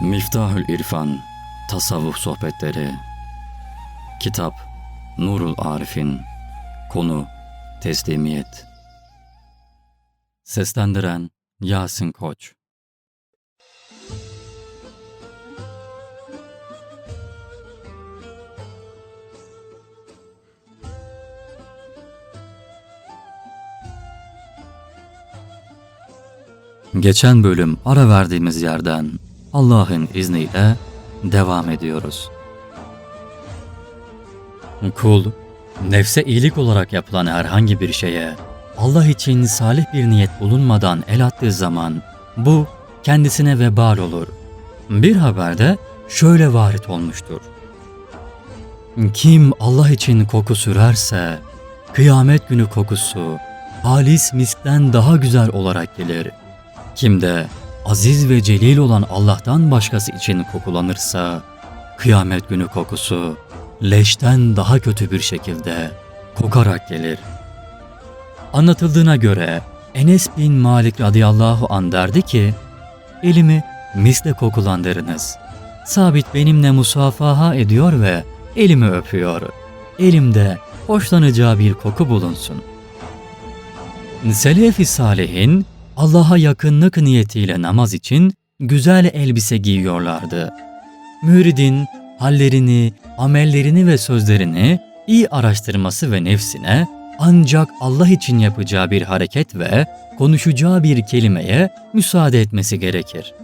Miftahül İrfan Tasavvuf Sohbetleri. Kitap Nurul Arif'in Konu Teslimiyet. Seslendiren Yasin Koç. Geçen bölüm ara verdiğimiz yerden Allah'ın izniyle devam ediyoruz. Kul, nefse iyilik olarak yapılan herhangi bir şeye Allah için salih bir niyet bulunmadan el attığı zaman bu kendisine vebal olur. Bir haberde şöyle varit olmuştur. Kim Allah için koku sürerse kıyamet günü kokusu halis miskten daha güzel olarak gelir. Kim de aziz ve celil olan Allah'tan başkası için kokulanırsa, kıyamet günü kokusu leşten daha kötü bir şekilde kokarak gelir. Anlatıldığına göre Enes bin Malik radıyallahu an derdi ki, elimi misle kokulandırınız. Sabit benimle musafaha ediyor ve elimi öpüyor. Elimde hoşlanacağı bir koku bulunsun. Selef-i Salihin Allah'a yakınlık niyetiyle namaz için güzel elbise giyiyorlardı. Müridin hallerini, amellerini ve sözlerini iyi araştırması ve nefsine ancak Allah için yapacağı bir hareket ve konuşacağı bir kelimeye müsaade etmesi gerekir.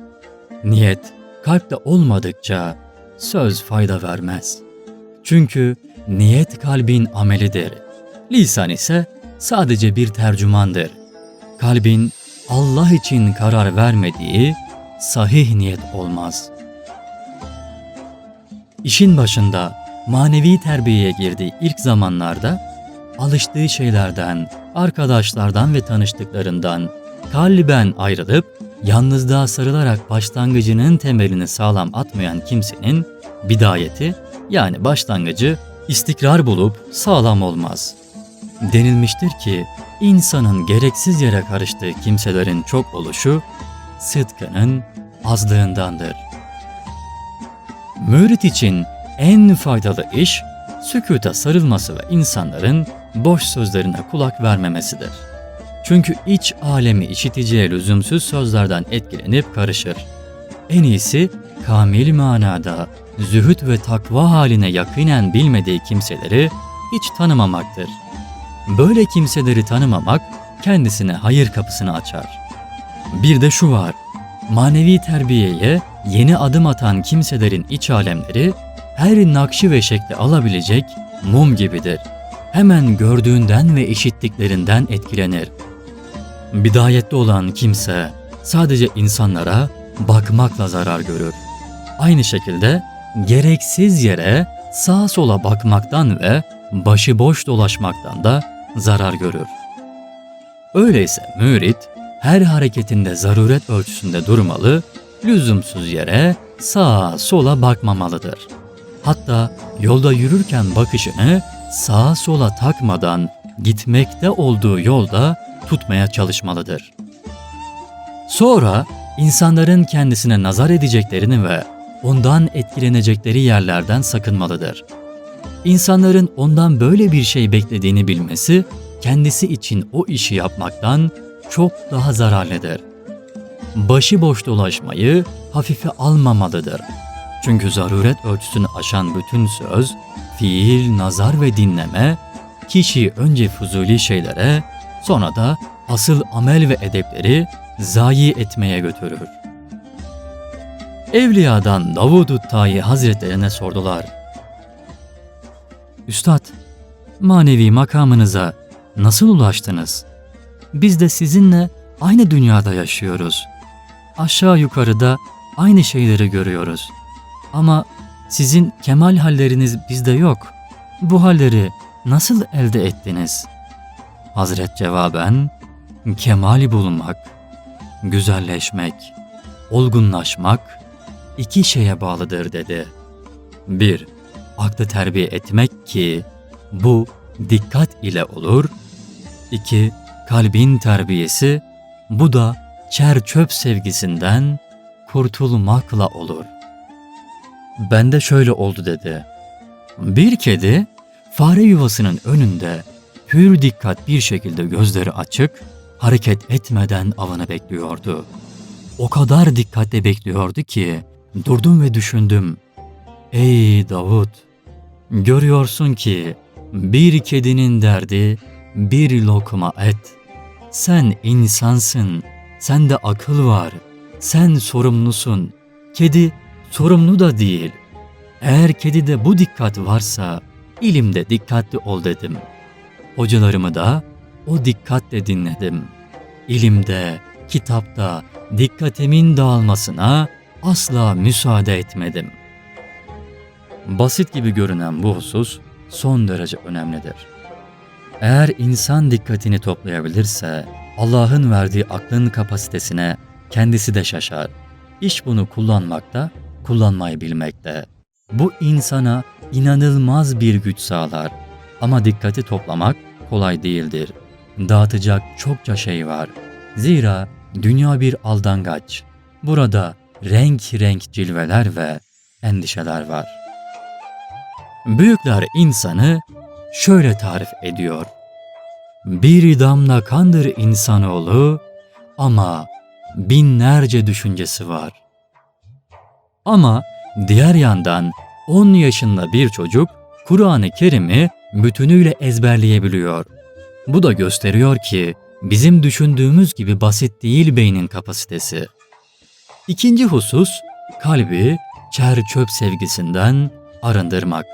Niyet kalpte olmadıkça söz fayda vermez. Çünkü niyet kalbin amelidir. Lisan ise sadece bir tercümandır. Kalbin Allah için karar vermediği sahih niyet olmaz. İşin başında manevi terbiyeye girdiği ilk zamanlarda alıştığı şeylerden, arkadaşlardan ve tanıştıklarından kalben ayrılıp yalnızlığa sarılarak başlangıcının temelini sağlam atmayan kimsenin bidayeti yani başlangıcı istikrar bulup sağlam olmaz. Denilmiştir ki insanın gereksiz yere karıştığı kimselerin çok oluşu sıdkının azlığındandır. Mürit için en faydalı iş sükuta sarılması ve insanların boş sözlerine kulak vermemesidir. Çünkü iç alemi işiteceği lüzumsuz sözlerden etkilenip karışır. En iyisi kamil manada zühd ve takva haline yakinen bilmediği kimseleri hiç tanımamaktır. Böyle kimseleri tanımamak kendisine hayır kapısını açar. Bir de şu var, manevi terbiyeye yeni adım atan kimselerin iç alemleri her nakşi ve şekli alabilecek mum gibidir. Hemen gördüğünden ve işittiklerinden etkilenir. Bidayette olan kimse sadece insanlara bakmakla zarar görür. Aynı şekilde gereksiz yere sağa sola bakmaktan ve başıboş dolaşmaktan da zarar görür. Öyleyse mürit her hareketinde zaruret ölçüsünde durmalı, lüzumsuz yere sağa sola bakmamalıdır. Hatta yolda yürürken bakışını sağa sola takmadan gitmekte olduğu yolda tutmaya çalışmalıdır. Sonra insanların kendisine nazar edeceklerini ve ondan etkilenecekleri yerlerden sakınmalıdır. İnsanların ondan böyle bir şey beklediğini bilmesi kendisi için o işi yapmaktan çok daha zararlıdır. Başıboş dolaşmayı hafife almamalıdır. Çünkü zaruret ölçüsünü aşan bütün söz, fiil, nazar ve dinleme kişi önce fuzuli şeylere sonra da asıl amel ve edepleri zayi etmeye götürür. Evliyadan Davud-u Tayi Hazretlerine sordular. Üstad, manevi makamınıza nasıl ulaştınız? Biz de sizinle aynı dünyada yaşıyoruz. Aşağı yukarıda aynı şeyleri görüyoruz. Ama sizin kemal halleriniz bizde yok. Bu halleri nasıl elde ettiniz? Hazret cevaben, kemali bulmak, güzelleşmek, olgunlaşmak iki şeye bağlıdır dedi. 1 aklı terbiye etmek ki bu dikkat ile olur. 2. Kalbin terbiyesi bu da çer çöp sevgisinden kurtulmakla olur. Bende şöyle oldu dedi. Bir kedi fare yuvasının önünde hür dikkat bir şekilde gözleri açık, hareket etmeden avını bekliyordu. O kadar dikkatle bekliyordu ki durdum ve düşündüm. Ey Davut! Görüyorsun ki bir kedinin derdi bir lokma et. Sen insansın, sende akıl var, sen sorumlusun. Kedi sorumlu da değil. Eğer kedide bu dikkat varsa ilimde dikkatli ol dedim. Hocalarımı da o dikkatle dinledim. İlimde, kitapta dikkatimin dağılmasına asla müsaade etmedim. Basit gibi görünen bu husus son derece önemlidir. Eğer insan dikkatini toplayabilirse Allah'ın verdiği aklın kapasitesine kendisi de şaşar. İş bunu kullanmakta, kullanmayı bilmekte. Bu insana inanılmaz bir güç sağlar. Ama dikkati toplamak kolay değildir. Dağıtacak çokça şey var. Zira dünya bir aldangaç. Burada renk renk cilveler ve endişeler var. Büyükler insanı şöyle tarif ediyor. Bir damla kandır insanoğlu ama binlerce düşüncesi var. Ama diğer yandan 10 yaşında bir çocuk Kur'an-ı Kerim'i bütünüyle ezberleyebiliyor. Bu da gösteriyor ki bizim düşündüğümüz gibi basit değil beynin kapasitesi. İkinci husus kalbi çer çöp sevgisinden arındırmak.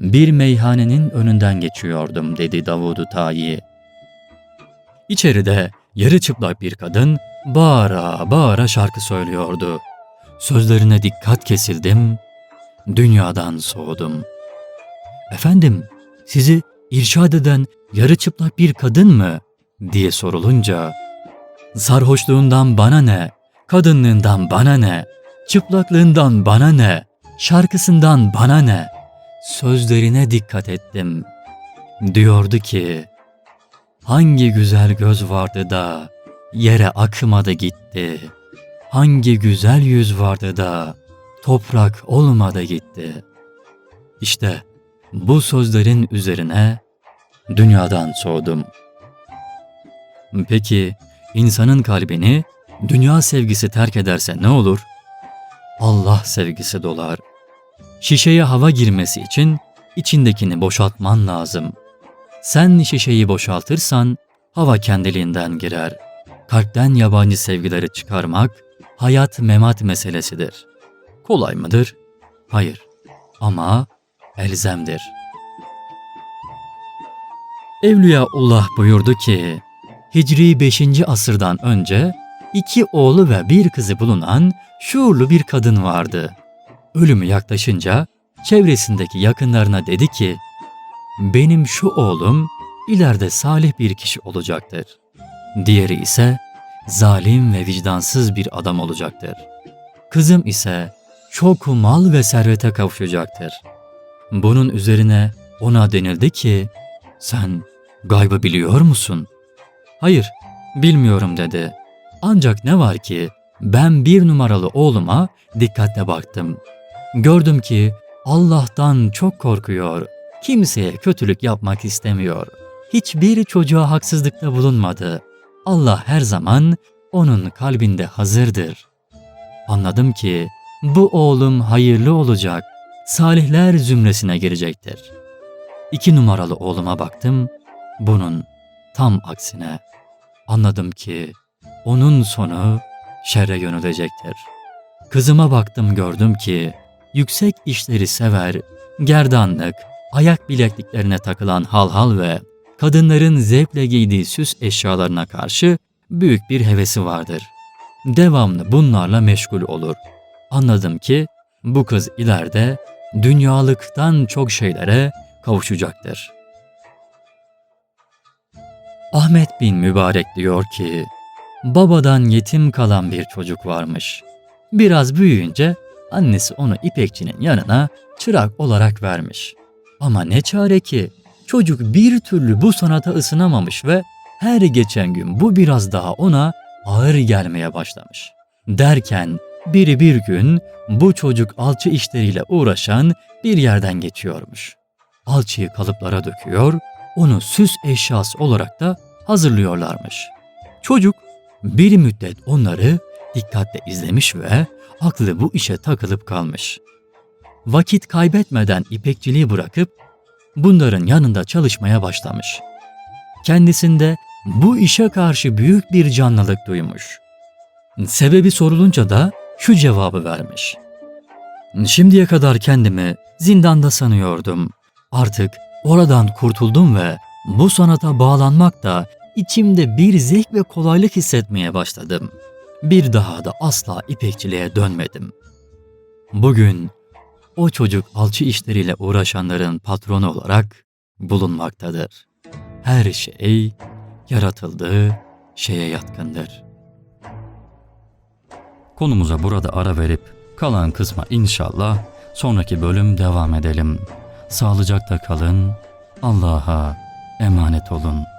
Bir meyhanenin önünden geçiyordum dedi Davudu Tayi. İçeride yarı çıplak bir kadın bağıra bağıra şarkı söylüyordu. Sözlerine dikkat kesildim, dünyadan soğudum. Efendim, sizi irşad eden yarı çıplak bir kadın mı? diye sorulunca, sarhoşluğundan bana ne, kadınlığından bana ne, çıplaklığından bana ne, şarkısından bana ne, sözlerine dikkat ettim. Diyordu ki, hangi güzel göz vardı da yere akmadı gitti. Hangi güzel yüz vardı da toprak olmadı gitti. İşte bu sözlerin üzerine dünyadan soğudum. Peki insanın kalbini dünya sevgisi terk ederse ne olur? Allah sevgisi dolar. Şişeye hava girmesi için içindekini boşaltman lazım. Sen şişeyi boşaltırsan hava kendiliğinden girer. Kalpten yabancı sevgileri çıkarmak hayat memat meselesidir. Kolay mıdır? Hayır. Ama elzemdir. Evliyaullah buyurdu ki, Hicri 5. asırdan önce iki oğlu ve bir kızı bulunan şuurlu bir kadın vardı. Ölümü yaklaşınca çevresindeki yakınlarına dedi ki, benim şu oğlum ileride salih bir kişi olacaktır. Diğeri ise zalim ve vicdansız bir adam olacaktır. Kızım ise çok mal ve servete kavuşacaktır. Bunun üzerine ona denildi ki, sen gaybı biliyor musun? Hayır, bilmiyorum dedi. Ancak ne var ki ben bir numaralı oğluma dikkatle baktım. Gördüm ki Allah'tan çok korkuyor. Kimseye kötülük yapmak istemiyor. Hiçbir çocuğa haksızlıkta bulunmadı. Allah her zaman onun kalbinde hazırdır. Anladım ki bu oğlum hayırlı olacak, salihler zümresine girecektir. İki numaralı oğluma baktım, bunun tam aksine. Anladım ki onun sonu şerre yönelecektir. Kızıma baktım gördüm ki yüksek işleri sever, gerdanlık, ayak bilekliklerine takılan halhal ve kadınların zevkle giydiği süs eşyalarına karşı büyük bir hevesi vardır. Devamlı bunlarla meşgul olur. Anladım ki bu kız ileride dünyalıktan çok şeylere kavuşacaktır. Ahmet bin Mübarek diyor ki, babadan yetim kalan bir çocuk varmış. Biraz büyüyünce annesi onu ipekçinin yanına çırak olarak vermiş. Ama ne çare ki çocuk bir türlü bu sanata ısınamamış ve her geçen gün bu biraz daha ona ağır gelmeye başlamış. Derken biri bir gün bu çocuk alçı işleriyle uğraşan bir yerden geçiyormuş. Alçıyı kalıplara döküyor, onu süs eşyası olarak da hazırlıyorlarmış. Çocuk bir müddet onları dikkatle izlemiş ve aklı bu işe takılıp kalmış. Vakit kaybetmeden ipekçiliği bırakıp bunların yanında çalışmaya başlamış. Kendisinde bu işe karşı büyük bir canlılık duymuş. Sebebi sorulunca da şu cevabı vermiş. Şimdiye kadar kendimi zindanda sanıyordum. Artık oradan kurtuldum ve bu sanata bağlanmak da içimde bir zevk ve kolaylık hissetmeye başladım. Bir daha da asla ipekçiliğe dönmedim. Bugün o çocuk alçı işleriyle uğraşanların patronu olarak bulunmaktadır. Her şey yaratıldığı şeye yatkındır. Konumuza burada ara verip kalan kısma inşallah sonraki bölüm devam edelim. Sağlıcakla kalın, Allah'a emanet olun.